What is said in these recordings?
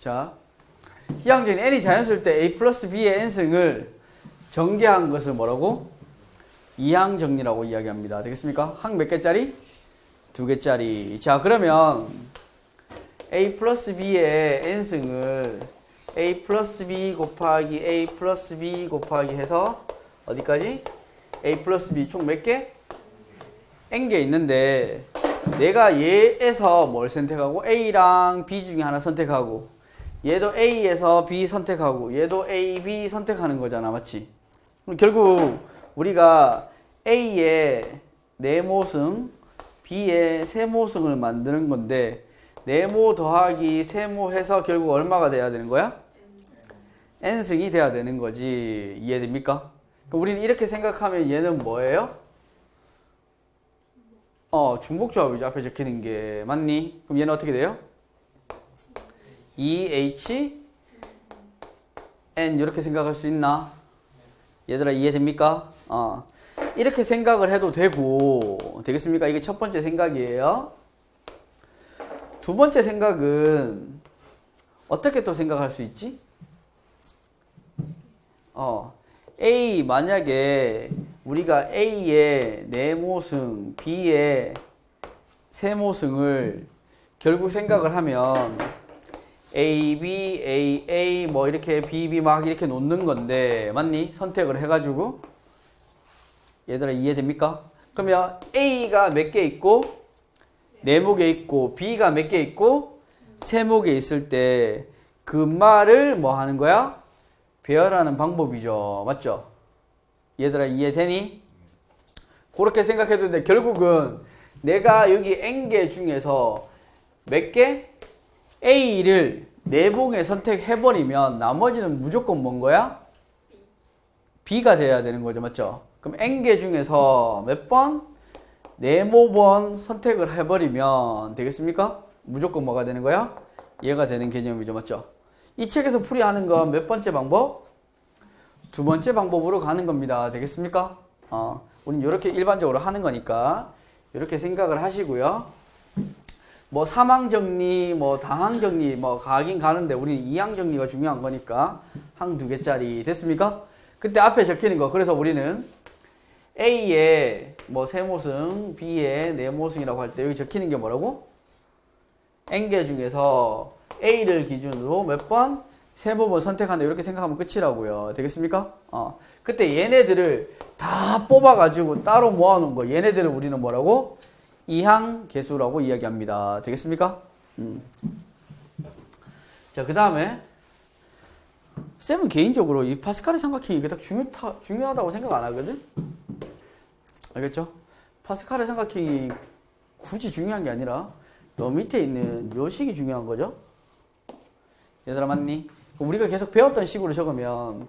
자, 희양적인 n이 자연수일 때 a 플러스 b의 n승을 전개한 것을 뭐라고? 이항 정리라고 이야기합니다. 되겠습니까? 항 몇 개짜리? 두 개짜리. 자, 그러면 a 플러스 b의 n승을 a 플러스 b 곱하기 a 플러스 b 곱하기 해서 어디까지? a 플러스 b 총 몇 개? n개 있는데 내가 얘에서 뭘 선택하고 a랑 b 중에 하나 선택하고 얘도 a에서 b 선택하고 얘도 a, b 선택하는 거잖아 맞지? 그럼 결국 우리가 a의 네모승 b의 세모승을 만드는 건데 네모 더하기 세모 해서 결국 얼마가 돼야 되는 거야? n승이 돼야 되는 거지 이해됩니까? 그럼 우리는 이렇게 생각하면 얘는 뭐예요? 어, 중복조합이죠. 앞에 적히는 게. 맞니? 그럼 얘는 어떻게 돼요? EH N 이렇게 생각할 수 있나? 얘들아 이해됩니까? 어. 이렇게 생각을 해도 되고 되겠습니까? 이게 첫 번째 생각이에요. 두 번째 생각은 어떻게 또 생각할 수 있지? 어. A 만약에 우리가 A의 네모승, B의 세모승을 결국 생각을 하면 A, B, A, A 뭐 이렇게 B, B 막 이렇게 놓는 건데 맞니? 선택을 해가지고 얘들아 이해됩니까? 그러면 A가 몇 개 있고 네목에 있고 B가 몇 개 있고 세목에 있을 때 그 말을 뭐 하는 거야? 배열하는 방법이죠. 맞죠? 얘들아 이해되니? 그렇게 생각해도 되는데 결국은 내가 여기 n개 중에서 몇 개? A를 내봉에 선택해버리면 나머지는 무조건 뭔 거야? B가 돼야 되는 거죠. 맞죠? 그럼 n개 중에서 몇 번? 네모번 선택을 해버리면 되겠습니까? 무조건 뭐가 되는 거야? 얘가 되는 개념이죠. 맞죠? 이 책에서 풀이하는 건 몇 번째 방법? 두 번째 방법으로 가는 겁니다. 되겠습니까? 어, 우리는 이렇게 일반적으로 하는 거니까 이렇게 생각을 하시고요. 뭐 사망 정리, 뭐 당항 정리, 뭐 가긴 가는데 우리는 이항 정리가 중요한 거니까 항 두 개짜리 됐습니까? 그때 앞에 적히는 거. 그래서 우리는 A의 뭐 세모승, B의 네모승이라고 할 때 여기 적히는 게 뭐라고? n개 중에서 A를 기준으로 몇 번? 세 부분 선택한다 이렇게 생각하면 끝이라고요. 되겠습니까? 어. 그때 얘네들을 다 뽑아가지고 따로 모아놓은 거. 얘네들을 우리는 뭐라고? 이항 개수라고 이야기합니다. 되겠습니까? 음. 자, 그 다음에 쌤은 개인적으로 이 파스칼의 삼각형이 그닥 중요하, 중요하다고 생각 안 하거든? 알겠죠? 파스칼의 삼각형이 굳이 중요한 게 아니라 요 밑에 있는 요 식이 중요한 거죠? 얘들아 맞니? 우리가 계속 배웠던 식으로 적으면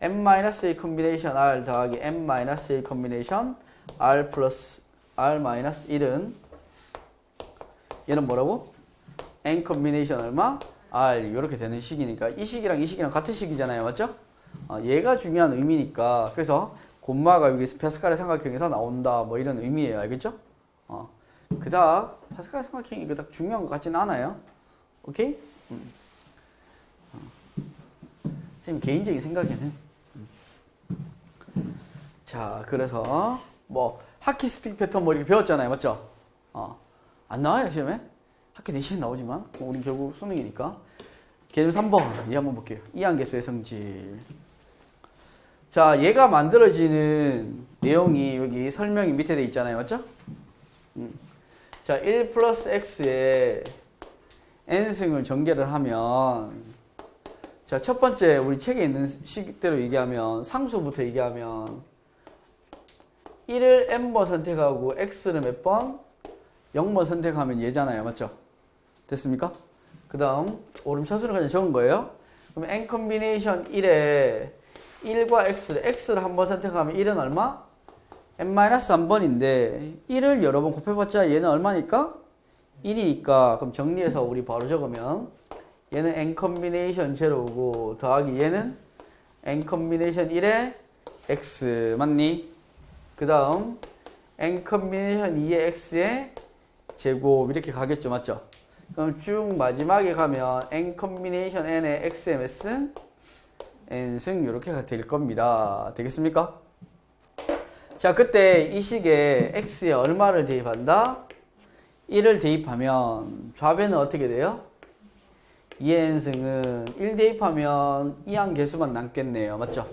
n-1 컨비네이션 r 더하기 n-1 컨비네이션 r 플러스 r-1은 얘는 뭐라고? n 컨비네이션 얼마? r 이렇게 되는 식이니까 이 식이랑 이 식이랑 같은 식이잖아요 맞죠? 어, 얘가 중요한 의미니까 그래서 콤마가 여기서 파스칼의 삼각형에서 나온다 뭐 이런 의미예요 알겠죠? 어. 그닥 파스칼 삼각형이 그닥 중요한 것 같지는 않아요 오케이? 음. 선생님 개인적인 생각에는 자 그래서 뭐 하키 스틱 패턴 뭐 이렇게 배웠잖아요 맞죠? 어. 안 나와요 시험에? 학교 내시에 나오지만 뭐 우리 결국 수능이니까 개념 3번 얘 한번 볼게요 이항계수의 성질 자 얘가 만들어지는 내용이 여기 설명이 밑에 돼 있잖아요 맞죠? 음. 자 1 플러스 x에 n승을 전개를 하면 자, 첫 번째 우리 책에 있는 식대로 얘기하면 상수부터 얘기하면 1을 n번 선택하고 x를 몇 번? 0번 선택하면 얘잖아요. 맞죠? 됐습니까? 그 다음 오름차수는 그냥 적은 거예요. 그럼 n 컨비네이션 1에 1과 x를 x를 한 번 선택하면 1은 얼마? n-1번인데 1을 여러 번 곱해봤자 얘는 얼마니까? 1이니까 그럼 정리해서 우리 바로 적으면 얘는 n 컨비네이션 제로고 더하기 얘는 n 컨비네이션 1에 x 맞니? 그 다음 n 컨비네이션 2의 x의 제곱 이렇게 가겠죠 맞죠? 그럼 쭉 마지막에 가면 n 컨비네이션 n의 xms n승 이렇게 될 겁니다. 되겠습니까? 자, 그때 이 식에 x에 얼마를 대입한다? 1을 대입하면 좌변은 어떻게 돼요? 2n승은 1 대입하면 이항 개수만 남겠네요. 맞죠?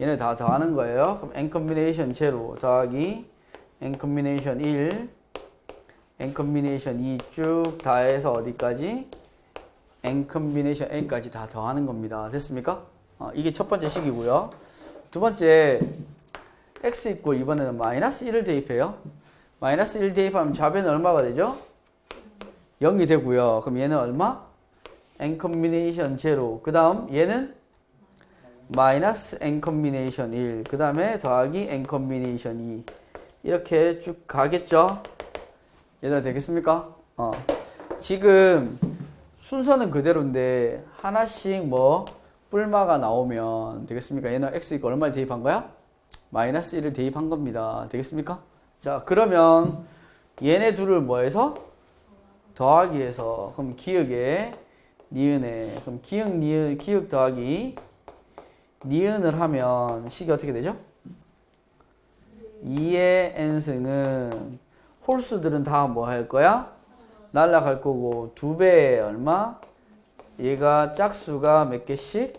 얘네 다 더하는 거예요. 그럼 n 컨비네이션 제로 더하기 n 컨비네이션 1 n 컨비네이션 2 쭉 다해서 어디까지? n 컨비네이션 n까지 다 더하는 겁니다. 됐습니까? 어, 이게 첫 번째 식이고요. 두 번째 x 있고 이번에는 마이너스 1을 대입해요. 마이너스 1 대입하면 좌변은 얼마가 되죠? 0이 되고요. 그럼 얘는 얼마? N 컨비네이션 제로. 그 다음 얘는 마이너스 n 컨비네이션 1. 그 다음에 더하기 n 컨비네이션 2. 이렇게 쭉 가겠죠? 얘들아 되겠습니까? 어. 지금 순서는 그대로인데 하나씩 뭐 뿔마가 나오면 되겠습니까? 얘는 x 이거 얼마 대입한 거야? 마이너스 1을 대입한 겁니다. 되겠습니까? 자 그러면 얘네 둘을 뭐해서? 더하기 해서 그럼 기억에 니은에 그럼 기억 니은 기억 더하기 니은을 하면 식이 어떻게 되죠? 2의 n승은 홀수들은 다 뭐 할 거야? 날라갈 거고 두 배에 얼마? 얘가 짝수가 몇 개씩?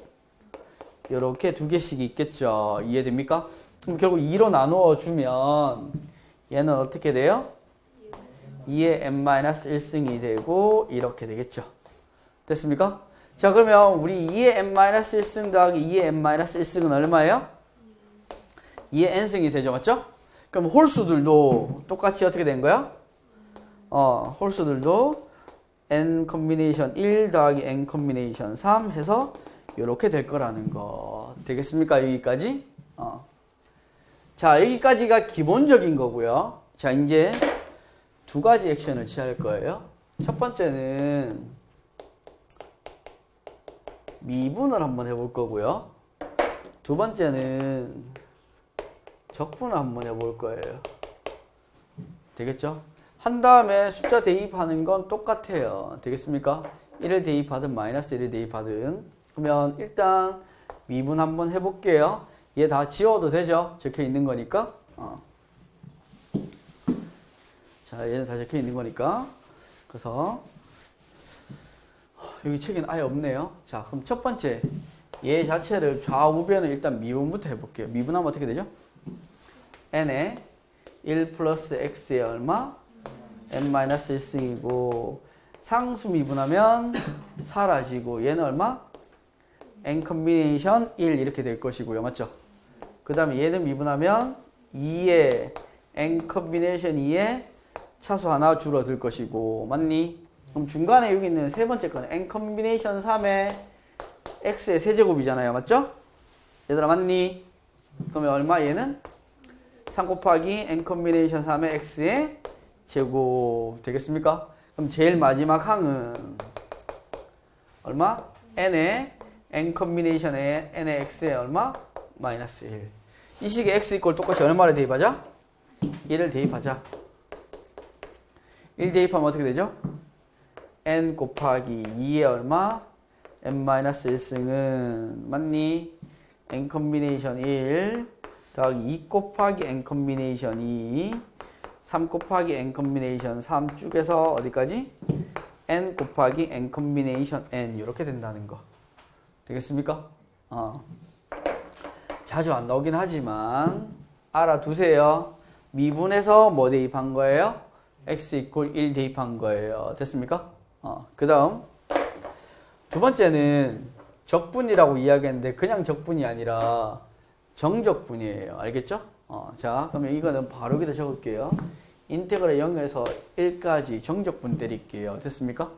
이렇게 두 개씩 있겠죠. 이해됩니까? 그럼 결국 2로 나누어 주면 얘는 어떻게 돼요? 2의 n-1승이 되고 이렇게 되겠죠. 됐습니까? 자 그러면 우리 2의 n-1승 더하기 2의 n-1승은 얼마예요? 2의 n승이 되죠. 맞죠? 그럼 홀수들도 똑같이 어떻게 된 거야? 어, 홀수들도 n 컨비네이션 1 더하기 n 컨비네이션 3 해서 이렇게 될 거라는 거. 되겠습니까? 여기까지? 어. 자, 여기까지가 기본적인 거고요. 자, 이제 두 가지 액션을 취할 거예요. 첫 번째는 미분을 한번 해볼 거고요. 두 번째는 적분을 한번 해볼 거예요. 되겠죠? 한 다음에 숫자 대입하는 건 똑같아요. 되겠습니까? 1을 대입하든 마이너스 1을 대입하든 그러면 일단 미분 한번 해볼게요. 얘 다 지워도 되죠? 적혀 있는 거니까. 어. 자, 얘는 다 적혀 있는 거니까. 그래서 여기 책에는 아예 없네요. 자, 그럼 첫 번째 얘 자체를 좌우변을 일단 미분부터 해볼게요. 미분하면 어떻게 되죠? n에 1 플러스 x의 얼마? n-1승이고 상수 미분하면 사라지고 얘는 얼마? n 컨비네이션 1 이렇게 될 것이고요. 맞죠? 그 다음에 얘는 미분하면 2에 n 컨비네이션 2에 차수 하나 줄어들 것이고 맞니? 그럼 중간에 여기 있는 세 번째 건 n 컨비네이션 3에 x의 세제곱이잖아요. 맞죠? 얘들아 맞니? 그러면 얼마 얘는? 3 곱하기 n 컨비네이션 3의 x의 제곱 되겠습니까? 그럼 제일 마지막 항은 얼마? n의 n 컨비네이션의 n의 x의 얼마? 마이너스 1. 이 식의 x 이꼴 똑같이 얼마를 대입하자? 1을 대입하자. 1 대입하면 어떻게 되죠? N 곱하기 2의 얼마? n-1승은 맞니? n 컨비네이션 1 더하기 2 곱하기 n 컨비네이션 2 3 곱하기 n 컨비네이션 3 쭉에서 어디까지? n 곱하기 n 컨비네이션 n 이렇게 된다는 거 되겠습니까? 어. 자주 안 나오긴 하지만 알아두세요 미분해서 뭐 대입한 거예요? x 이퀄 1 대입한 거예요 됐습니까? 어. 그 다음 두 번째는 적분이라고 이야기했는데 그냥 적분이 아니라 정적분이에요. 알겠죠? 어, 자, 그러면 이거는 바로 여기다 적을게요. 인테그랄 0에서 1까지 정적분 때릴게요. 됐습니까?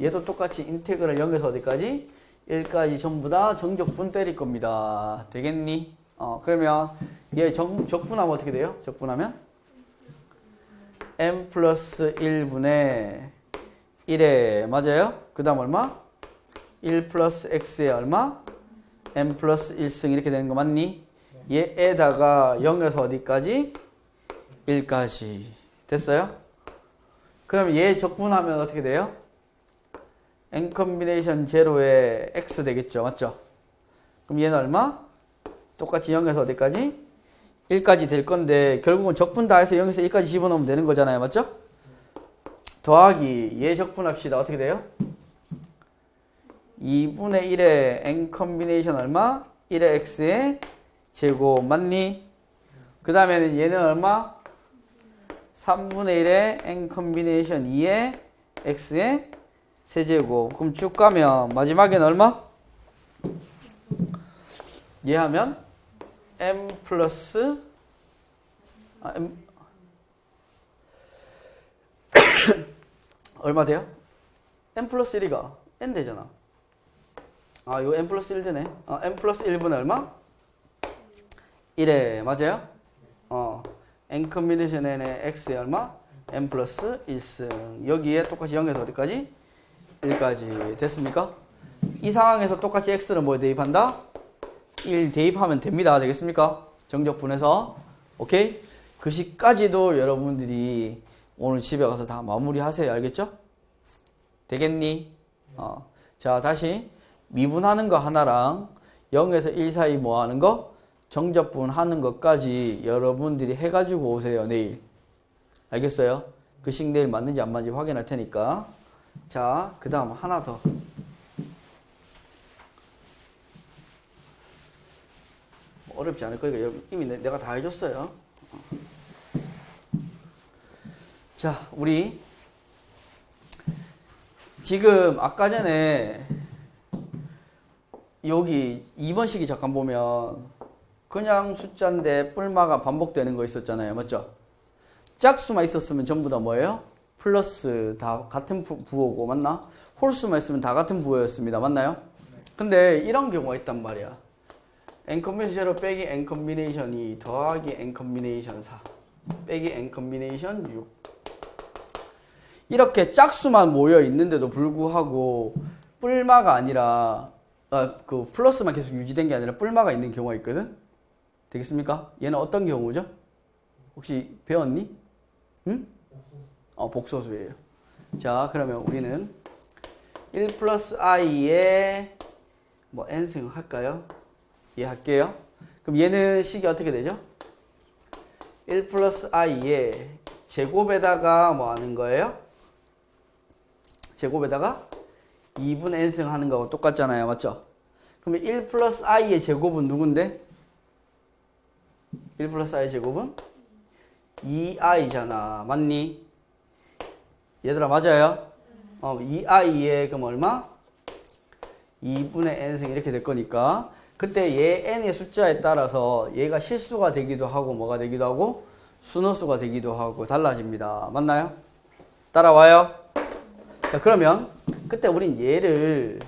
얘도 똑같이 인테그랄 0에서 어디까지? 1까지 전부 다 정적분 때릴 겁니다. 되겠니? 어, 그러면 얘 정, 적분하면 어떻게 돼요? 적분하면? m 플러스 1분의 1에 맞아요? 그 다음 얼마? 1 플러스 x에 얼마? n 플러스 1승 이렇게 되는 거 맞니? 얘에다가 0에서 어디까지? 1까지 됐어요? 그럼 얘 적분하면 어떻게 돼요? n 컨비네이션 제로에 x 되겠죠. 맞죠? 그럼 얘는 얼마? 똑같이 0에서 어디까지? 1까지 될 건데 결국은 적분 다 해서 0에서 1까지 집어넣으면 되는 거잖아요. 맞죠? 더하기 얘 적분합시다. 어떻게 돼요? 2분의 1의 n 컨비네이션 얼마? 1의 x의 제곱 맞니? 그 다음에는 얘는 얼마? 3분의 1의 n 컨비네이션 2의 x의 세제곱 그럼 쭉 가면 마지막에는 얼마? 얘 하면 m 플러스 아, 얼마 돼요? m 플러스 1이가 n 되잖아 아 이거 n 플러스 1 되네 어, n 플러스 1분의 얼마? 1에 맞아요? 어 n 컨비네이션 n의 x의 얼마? n 플러스 1승 여기에 똑같이 0에서 어디까지? 1까지 됐습니까? 이 상황에서 똑같이 x를 뭐에 대입한다? 1 대입하면 됩니다. 되겠습니까? 정적분해서 오케이? 그 시까지도 여러분들이 오늘 집에 가서 다 마무리하세요. 알겠죠? 되겠니? 어. 자, 다시 미분하는 거 하나랑 0에서 1 사이 뭐 하는 거? 정적분 하는 것까지 여러분들이 해가지고 오세요. 내일. 알겠어요? 그식 내일 맞는지 안 맞는지 확인할 테니까. 자, 그 다음 하나 더. 뭐 어렵지 않을 거니까 여러분 이미 내- 내가 다 해줬어요. 자, 우리 지금 아까 전에 여기 2번 식이 잠깐 보면 그냥 숫자인데 뿔마가 반복되는 거 있었잖아요. 맞죠? 짝수만 있었으면 전부 다 뭐예요? 플러스 다 같은 부- 부호고 맞나? 홀수만 있으면 다 같은 부호였습니다. 맞나요? 근데 이런 경우가 있단 말이야. n 컨비네이션 빼기 n 컨비네이션 2 더하기 n 컨비네이션 4 빼기 n 컨비네이션 6 이렇게 짝수만 모여 있는데도 불구하고 뿔마가 아니라 아, 그 플러스만 계속 유지된 게 아니라 뿔마가 있는 경우가 있거든. 되겠습니까? 얘는 어떤 경우죠? 혹시 배웠니? 응? 어, 복소수예요. 자, 그러면 우리는 1 플러스 i에 뭐 n승 할까요? 예, 할게요. 그럼 얘는 식이 어떻게 되죠? 1 플러스 i에 제곱에다가 뭐 하는 거예요? 제곱에다가 2분의 n승 하는 거하고 똑같잖아요. 맞죠? 그러면 1 플러스 i의 제곱은 누군데? 1 플러스 i 제곱은 2i잖아. 맞니? 얘들아 맞아요? 어, 2i에 그럼 얼마? 2분의 n승 이렇게 될 거니까 그때 얘 n의 숫자에 따라서 얘가 실수가 되기도 하고 뭐가 되기도 하고 순호수가 되기도 하고 달라집니다. 맞나요? 따라와요? 자 그러면 그때 우린 얘를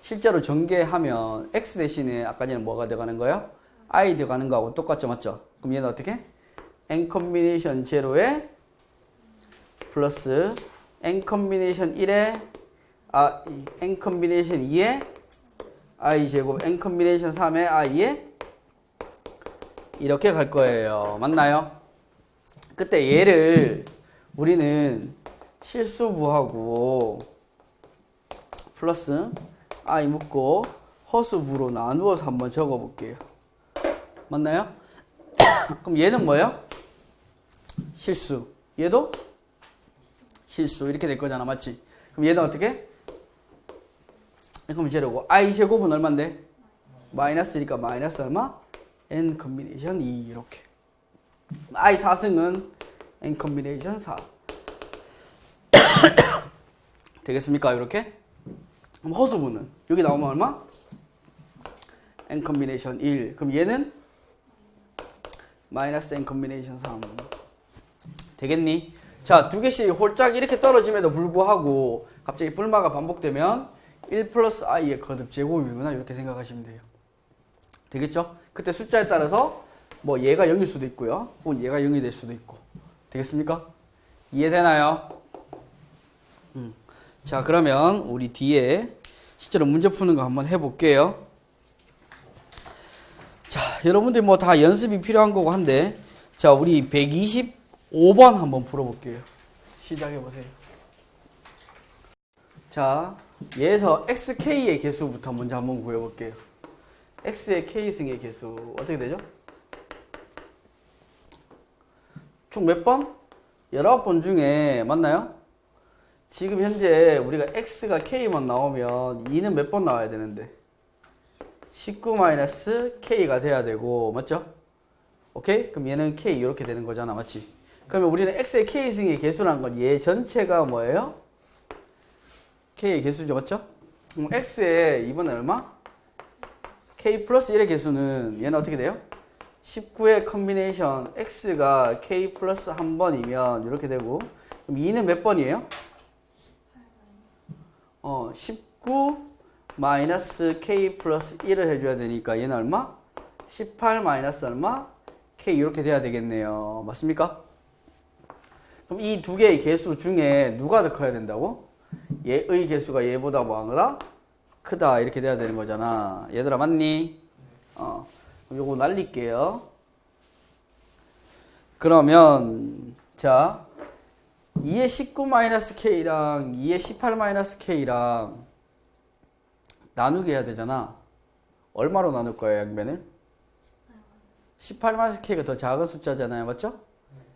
실제로 전개하면 x 대신에 아까 전에 뭐가 돼가는 거예요? i 돼가는 거하고 똑같죠 맞죠? 그럼 얘는 어떻게? n 컨비네이션 제로에 플러스 n 컨비네이션 1에 아 n 컨비네이션 2에 i 제곱 n 컨비네이션 3에 i에 이렇게 갈 거예요. 맞나요? 그때 얘를 우리는 실수부하고 플러스 i 묶고 허수부로 나누어서 한번 적어 볼게요. 맞나요? 그럼 얘는 뭐예요? 실수. 얘도 실수 이렇게 될 거잖아. 맞지? 그럼 얘는 어떻게? 그럼 제로고 i 제곱은 얼마인데? 마이너스니까 마이너스 얼마? n 컨비네이션 2 이렇게. i 4승은 n 컨비네이션 4. 되겠습니까? 이렇게? 그럼 허수분은 여기 나오면 얼마? n 컨비네이션 1. 그럼 얘는 마이너스 n 컨비네이션 3. 되겠니? 자, 두 개씩 홀짝 이렇게 떨어짐에도 불구하고 갑자기 뿔마가 반복되면 1 플러스 i의 거듭 제곱이구나 이렇게 생각하시면 돼요. 되겠죠? 그때 숫자에 따라서 뭐 얘가 0일 수도 있고요. 혹은 얘가 0이 될 수도 있고. 되겠습니까? 이해되나요? 음. 자, 그러면 우리 뒤에 실제로 문제 푸는 거 한번 해볼게요. 자, 여러분들 뭐 다 연습이 필요한 거고 한데, 자, 우리 125번 한번 풀어볼게요. 시작해보세요. 자, 얘에서 xk의 개수부터 먼저 한번 구해볼게요. x의 k승의 개수 어떻게 되죠? 총 몇 번? 19번 중에 맞나요? 지금 현재 우리가 x가 k만 나오면 2는 몇 번 나와야 되는데 19-k가 돼야 되고 맞죠? 오케이? 그럼 얘는 k 이렇게 되는 거잖아 맞지? 그러면 우리는 x의 k승의 개수라는 건 얘 전체가 뭐예요? K의 개수죠 맞죠? 그럼 x의 이번에 얼마? k 플러스 1의 개수는 얘는 어떻게 돼요? 19의 컨비네이션 x가 k 플러스 한 번이면 이렇게 되고 그럼 2는 몇 번이에요? 어, 19 마이너스 k 플러스 1을 해줘야 되니까 얘는 얼마? 18 마이너스 얼마? k 이렇게 돼야 되겠네요. 맞습니까? 그럼 이 두 개의 개수 중에 누가 더 커야 된다고? 얘의 개수가 얘보다 뭐하다? 크다 이렇게 돼야 되는 거잖아. 얘들아 맞니? 어, 요거 날릴게요. 그러면 자 2의 19-k랑 2의 18-k랑 나누게 해야 되잖아. 얼마로 나눌 거예요, 양변을? 18-k가 더 작은 숫자잖아요. 맞죠?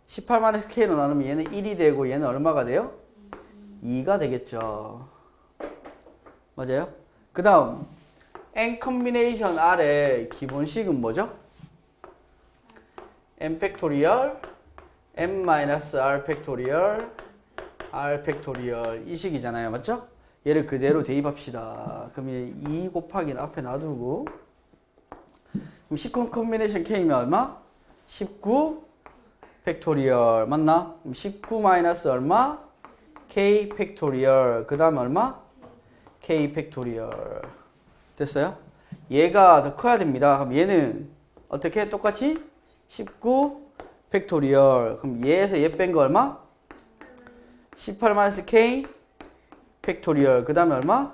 18-k로 나누면 얘는 1이 되고 얘는 얼마가 돼요? 2가 되겠죠. 맞아요? 그 다음 n 컨비네이션 R의 기본식은 뭐죠? n 팩토리얼 n 마이너스 r 팩토리얼 r 팩토리얼 이 식이잖아요. 맞죠? 얘를 그대로 대입합시다. 그럼 얘2 곱하기는 앞에 놔두고 그럼 19 컨비네이션 k면 얼마? 19 팩토리얼 맞나? 그럼 19 마이너스 얼마? K 팩토리얼 그 다음 얼마? k 팩토리얼 됐어요? 얘가 더 커야 됩니다. 그럼 얘는 어떻게 똑같이 19 팩토리얼 그럼 얘에서 얘 뺀 거 얼마? 18 마이너스 k 팩토리얼 그 다음에 얼마?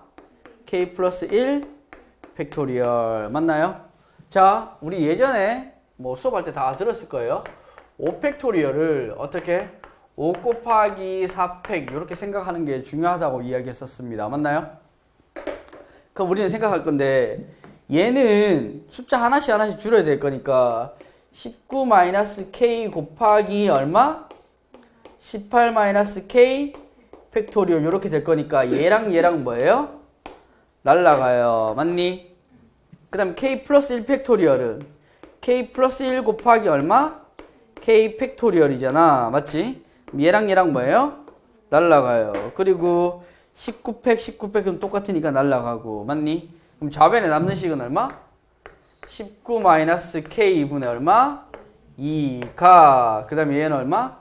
k 플러스 1 팩토리얼 맞나요? 자 우리 예전에 뭐 수업할 때 다 들었을 거예요 5 팩토리얼을 어떻게 5 곱하기 4팩 이렇게 생각하는 게 중요하다고 이야기했었습니다 맞나요? 그럼 우리는 생각할 건데 얘는 숫자 하나씩 하나씩 줄여야 될 거니까 19-k 곱하기 얼마? 18-k 팩토리얼 이렇게 될 거니까 얘랑 얘랑 뭐예요? 날라가요. 맞니? 그 다음 k 플러스 1 팩토리얼은 k 플러스 1 곱하기 얼마? k 팩토리얼이잖아. 맞지? 얘랑 얘랑 뭐예요? 날라가요. 그리고 19팩 19팩은 똑같으니까 날라가고 맞니? 그럼 좌변에 남는 식은 얼마? 19 마이너스 k 2분의 얼마? 2가 그 다음에 얘는 얼마?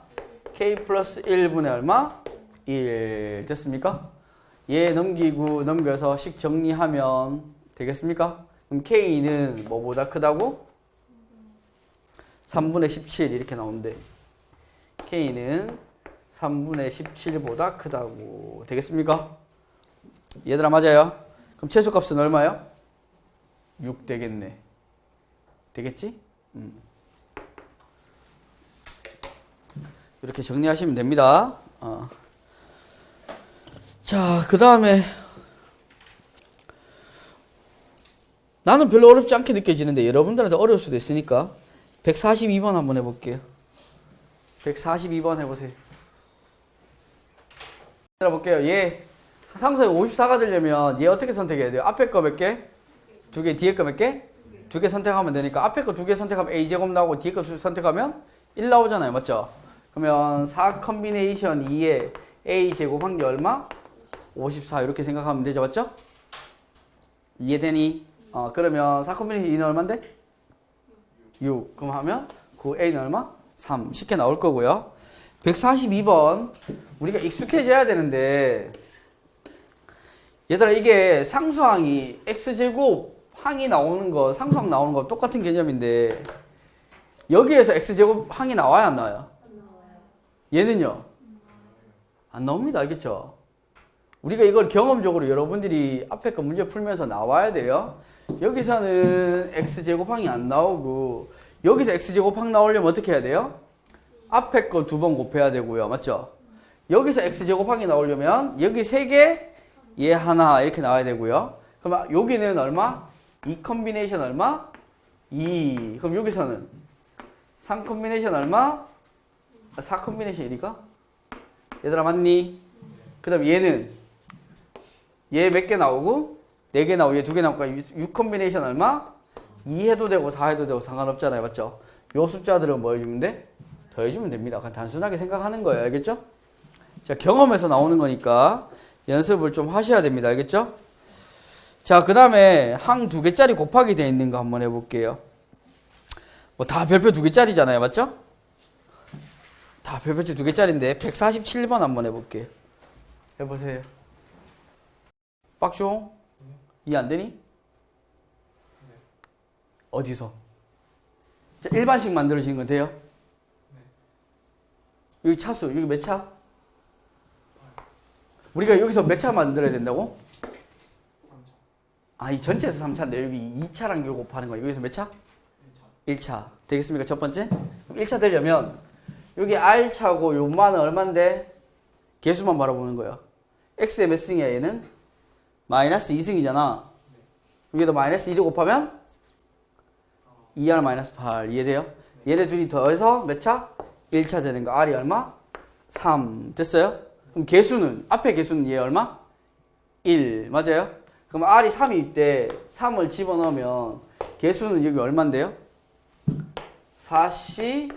k 플러스 1분의 얼마? 1 됐습니까? 얘 넘기고 넘겨서 식 정리하면 되겠습니까? 그럼 k는 뭐보다 크다고? 3분의 17 이렇게 나오는데 k는 3분의 17보다 크다고 되겠습니까? 얘들아 맞아요? 그럼 최소값은 얼마요? 6 되겠네 되겠지? 음. 이렇게 정리하시면 됩니다. 어. 자, 그 다음에 나는 별로 어렵지 않게 느껴지는데 여러분들한테 어려울 수도 있으니까 142번 한번 해볼게요. 142번 해보세요. 들어볼게요. 얘 상수에 54가 되려면 얘 어떻게 선택해야 돼요? 앞에 거 몇 개? 두 개, 뒤에 거 몇 개? 두 개 선택하면 되니까 앞에 거 두 개 선택하면 a제곱 나오고 뒤에 거 선택하면 1 나오잖아요. 맞죠? 그러면 4 컨비네이션 2에 a제곱 한게 얼마? 54 이렇게 생각하면 되죠. 맞죠? 이해되니? 어, 그러면 4 컨비네이션 2는 얼마인데? 6. 그럼 하면 그 a는 얼마? 3. 쉽게 나올 거고요. 142번 우리가 익숙해져야 되는데 얘들아 이게 상수항이 x제곱 항이 나오는 거 상수항 나오는 거 똑같은 개념인데 여기에서 x제곱 항이 나와야 안 나와요? 얘는요? 안 나옵니다 알겠죠? 우리가 이걸 경험적으로 여러분들이 앞에 거 문제 풀면서 나와야 돼요 여기서는 x제곱항이 안 나오고 여기서 x제곱항 나오려면 어떻게 해야 돼요? 앞에 거두번 곱해야 되고요. 맞죠? 여기서 x제곱항이 나오려면 여기 세 개, 얘 하나 이렇게 나와야 되고요. 그럼 여기는 얼마? 2 컨비네이션 얼마? 2. 그럼 여기서는 3 컨비네이션 얼마? 4 컨비네이션 1이가? 얘들아 맞니? 그 다음 얘는 얘 몇 개 나오고 4개 나오고 얘 2개 나오니까 6 컨비네이션 얼마? 2 해도 되고 4 해도 되고 상관없잖아요. 맞죠? 요 숫자들은 뭐 해주면 돼? 더해주면 됩니다. 그냥 단순하게 생각하는 거예요. 알겠죠? 자, 경험에서 나오는 거니까 연습을 좀 하셔야 됩니다. 알겠죠? 자, 그 다음에 항 두 개짜리 곱하기 되어 있는 거 한번 해볼게요. 뭐 다 별표 두 개짜리잖아요. 맞죠? 다 별표치 두 개짜리인데 147번 한번 해볼게요. 해보세요. 빡쇼? 이해 안 되니? 어디서? 자, 일반식 만들어지는 건 돼요? 여기 차수, 여기 몇 차? 우리가 여기서 몇 차 만들어야 된다고? 아, 이 전체에서 3차인데 여기 2차랑 요 곱하는 거야. 여기서 몇 차? 1차. 되겠습니까? 첫 번째? 1차 되려면 여기 R차고 요만은 얼만데? 개수만 바라보는 거야. X의 몇 승이야, 얘는? 마이너스 2승이잖아. 여기다 마이너스 1을 곱하면 2R 마이너스 8. 이해돼요? 얘네 둘이 더해서 몇 차? 1차 되는 거. R이 얼마? 3. 됐어요? 그럼 개수는, 앞에 개수는 얘 얼마? 1. 맞아요? 그럼 R이 3일 때 3을 집어넣으면 개수는 여기 얼만데요? 4C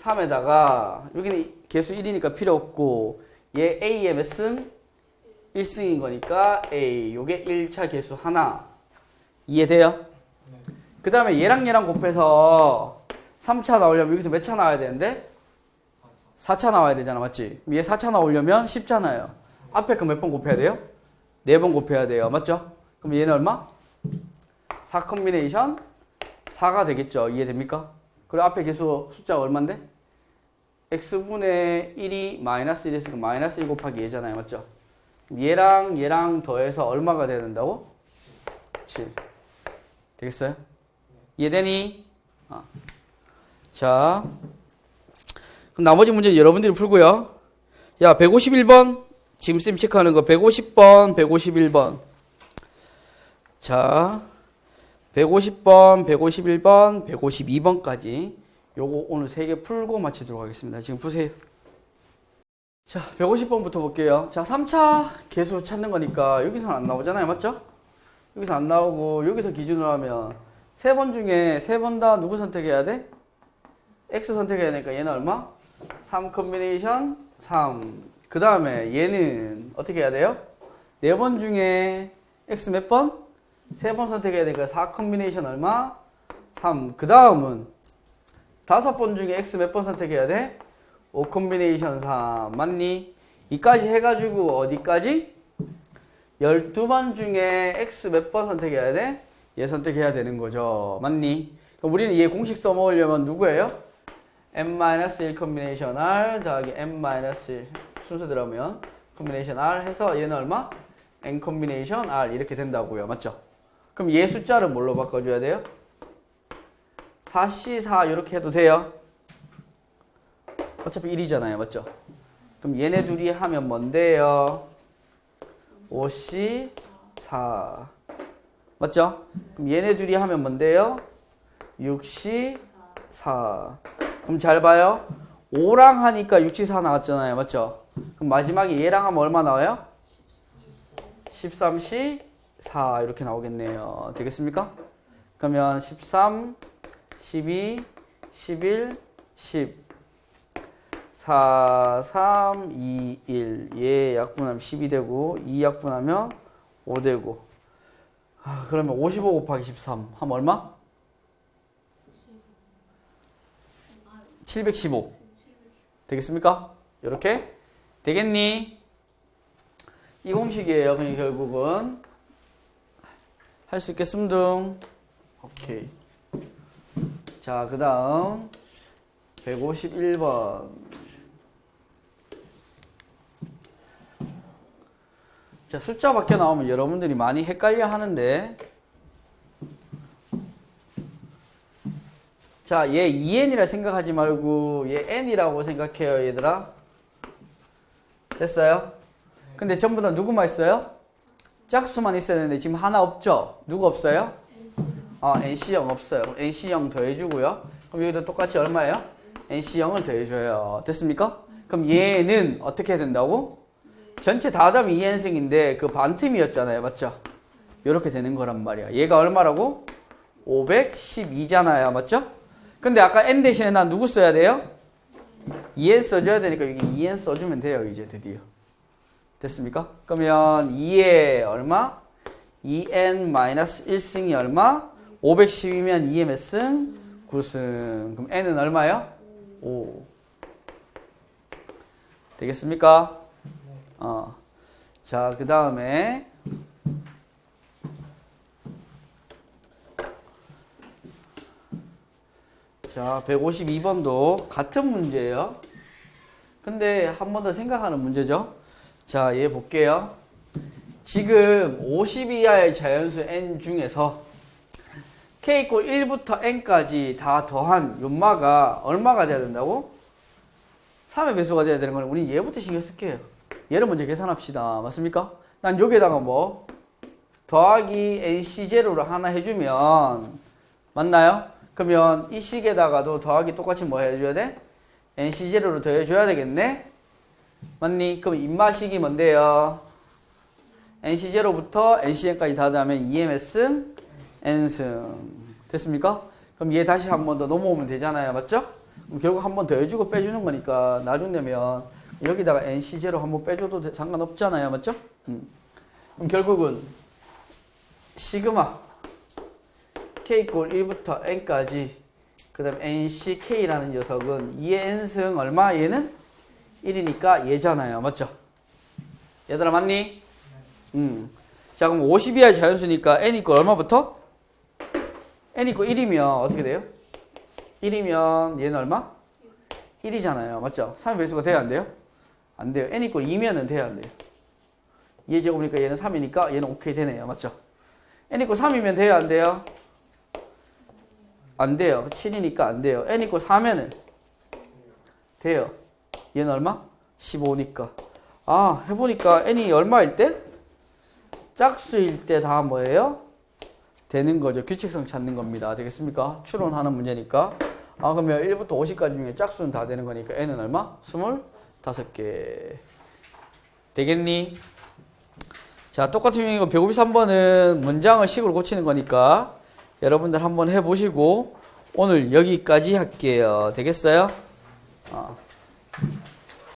3에다가 여기는 개수 1이니까 필요 없고 얘 A의 몇 승? 1승인 거니까 A 요게 1차 개수 하나 이해돼요? 그 다음에 얘랑 얘랑 곱해서 3차 나오려면 여기서 몇 차 나와야 되는데? 4차 나와야 되잖아 맞지? 얘 4차 나오려면 10잖아요 앞에 거 몇 번 곱해야 돼요? 4번 곱해야 돼요 맞죠? 그럼 얘는 얼마? 4 컨비네이션 4가 되겠죠 이해됩니까? 그리고 앞에 개수 숫자가 얼만데? x분의 1이 마이너스 1에서 마이너스 1 곱하기 얘잖아요 맞죠? 얘랑 얘랑 더해서 얼마가 돼야 된다고? 7 되겠어요? 이해되니? 아. 자 그럼 나머지 문제는 여러분들이 풀고요 야 151번 지금 쌤 체크하는 거 150번 151번 자 150번 151번 152번까지 요거 오늘 세개 풀고 마치도록 하겠습니다 지금 푸세요 자 150번부터 볼게요 자 3차 개수 찾는 거니까 여기서는 안 나오잖아요 맞죠? 여기서 안 나오고 여기서 기준으로 하면 세 번 중에 세 번 다 누구 선택해야 돼? X 선택해야 되니까 얘는 얼마? 3 컨비네이션 3. 그 다음에 얘는 어떻게 해야 돼요? 네 번 중에 X 몇 번? 세 번 선택해야 되니까 4 컨비네이션 얼마? 3. 그 다음은 다섯 번 중에 X 몇 번 선택해야 돼? 5 컨비네이션 3. 맞니? 이까지 해가지고 어디까지? 12번 중에 X 몇 번 선택해야 돼? 얘 선택해야 되는 거죠. 맞니? 우리는 얘 공식 써먹으려면 누구예요? n-1 컨비네이션 r 더하기 n-1 순서대로 하면 컨비네이션 r 해서 얘는 얼마? n 컨비네이션 r 이렇게 된다고요. 맞죠? 그럼 얘 숫자를 뭘로 바꿔줘야 돼요? 4C4 이렇게 해도 돼요? 어차피 1이잖아요. 맞죠? 그럼 얘네 둘이 하면 뭔데요? 5C4 맞죠? 그럼 얘네 둘이 하면 뭔데요? 6C4 그럼 잘 봐요. 5랑 하니까 6C4 나왔잖아요. 맞죠? 그럼 마지막에 얘랑 하면 얼마 나와요? 13C4 이렇게 나오겠네요. 되겠습니까? 그러면 13, 12, 11, 10 4, 3, 2, 1. 얘 약분하면 10이 되고 2 약분하면 5 되고 아, 그러면 55 곱하기 13 하면 얼마? 715 되겠습니까? 이렇게 되겠니? 이 공식이에요. 그냥 결국은 할 수 있겠음둥. 오케이. 자, 그 다음 151번. 자, 숫자 밖에 나오면 여러분들이 많이 헷갈려 하는데. 자, 얘 2n이라 생각하지 말고 얘 n이라고 생각해요, 얘들아. 됐어요? 그 근데 전부 다 누구만 있어요? 짝수만 있어야 되는데 지금 하나 없죠? 누구 없어요? 어, NC형 없어요. NC형 더해주고요. 그럼 여기도 똑같이 얼마예요? NC형을 더해줘요. 됐습니까? 그럼 얘는 어떻게 해야 된다고? 전체 다 답이 2n승인데 그 반틈이었잖아요. 맞죠? 이렇게 되는 거란 말이야. 얘가 얼마라고? 512잖아요. 맞죠? 근데 아까 n 대신에 난 누구 써야 돼요? 2n 써줘야 되니까 여기 2n 써주면 돼요. 이제 드디어. 됐습니까? 그러면 2에 얼마? 2n-1승이 얼마? 510이면 2의 몇 승? 9승. 그럼 n은 얼마요? 5. 되겠습니까? 어. 자, 그 다음에 자, 152번도 같은 문제예요. 근데 한 번 더 생각하는 문제죠. 자, 얘 볼게요. 지금 50 이하의 자연수 n 중에서 k 꼴 1부터 n까지 다 더한 연마가 얼마가 돼야 된다고? 3의 배수가 돼야 되는 거는 우리 얘부터 신경 쓸게요. 얘를 먼저 계산합시다. 맞습니까? 난 여기에다가 뭐 더하기 nc0를 하나 해주면 맞나요? 그러면 이 식에다가도 더하기 똑같이 뭐 해줘야 돼? nc0로 더해줘야 되겠네? 맞니? 그럼 입마식이 뭔데요? nc0부터 ncn까지 다 더하면 2ms승 n승 됐습니까? 그럼 얘 다시 한 번 더 넘어오면 되잖아요 맞죠? 그럼 결국 한 번 더 해주고 빼주는 거니까 나중 되면 여기다가 nc0 한번 빼줘도 돼- 상관없잖아요 맞죠? 음. 그럼 결국은 시그마 k 꼴 1부터 n까지 그 다음 nck라는 녀석은 2의 n승 얼마? 얘는 1이니까 얘잖아요 맞죠? 얘들아 맞니? 음. 자 그럼 50 이하의 자연수니까 n 있고 얼마부터? n 있고 1이면 어떻게 돼요? 1이면 얘는 얼마? 1이잖아요 맞죠? 3의 배수가 돼야 안 돼요? 안 돼요 n 있고 2면은 돼야 안 돼요 얘 제곱이니까 얘는 3이니까 얘는 오케이 되네요 맞죠? n 있고 3이면 돼야 안 돼요? 안 돼요 7이니까 안 돼요 n 있고 4면은 돼요 얘는 얼마? 15니까 아 해보니까 n이 얼마일 때? 짝수일 때 다 뭐예요? 되는 거죠. 규칙성 찾는 겁니다. 되겠습니까? 추론하는 문제니까. 아, 그러면 1부터 50까지 중에 짝수는 다 되는 거니까 n은 얼마? 25개. 되겠니? 자, 똑같은 유형이고 153번은 문장을 식으로 고치는 거니까 여러분들 한번 해보시고 오늘 여기까지 할게요. 되겠어요? 어.